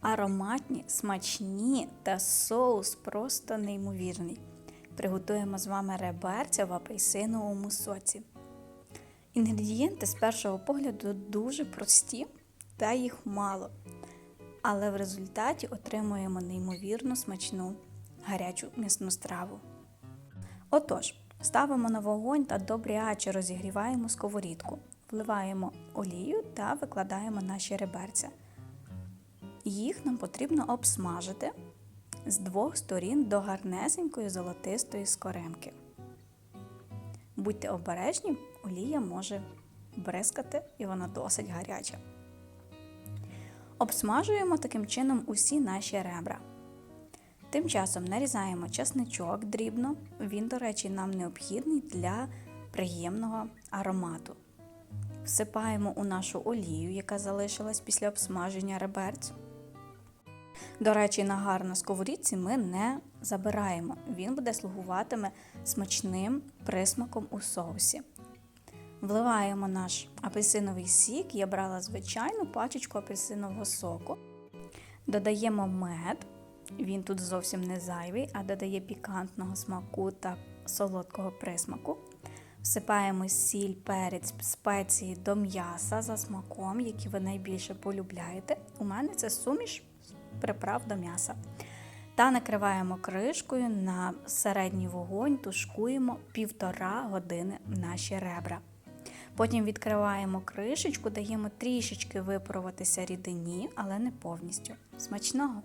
Ароматні, смачні та соус просто неймовірний. Приготуємо з вами реберця в апельсиновому соці. Інгредієнти з першого погляду дуже прості та їх мало. Але в результаті отримуємо неймовірно смачну гарячу м'ясну страву. Отож, ставимо на вогонь та добряче розігріваємо сковорідку, вливаємо олію та викладаємо наші реберця. Їх нам потрібно обсмажити з двох сторін до гарнесенької золотистої скоремки. Будьте обережні, олія може бризкати і вона досить гаряча. Обсмажуємо таким чином усі наші ребра. Тим часом нарізаємо часничок дрібно. Він, до речі, нам необхідний для приємного аромату. Всипаємо у нашу олію, яка залишилась після обсмаження реберць. До речі, нагар на сковорідці ми не забираємо. Він буде слугуватиме смачним присмаком у соусі. Вливаємо наш апельсиновий сік. Я брала звичайну пачечку апельсинового соку. Додаємо мед. Він тут зовсім не зайвий, а додає пікантного смаку та солодкого присмаку. Всипаємо сіль, перець, спеції до м'яса за смаком, які ви найбільше полюбляєте. У мене це суміш приправ до м'яса. Та накриваємо кришкою на середній вогонь, тушкуємо півтора години наші ребра. Потім відкриваємо кришечку, даємо трішечки випаруватися рідині, але не повністю. Смачного!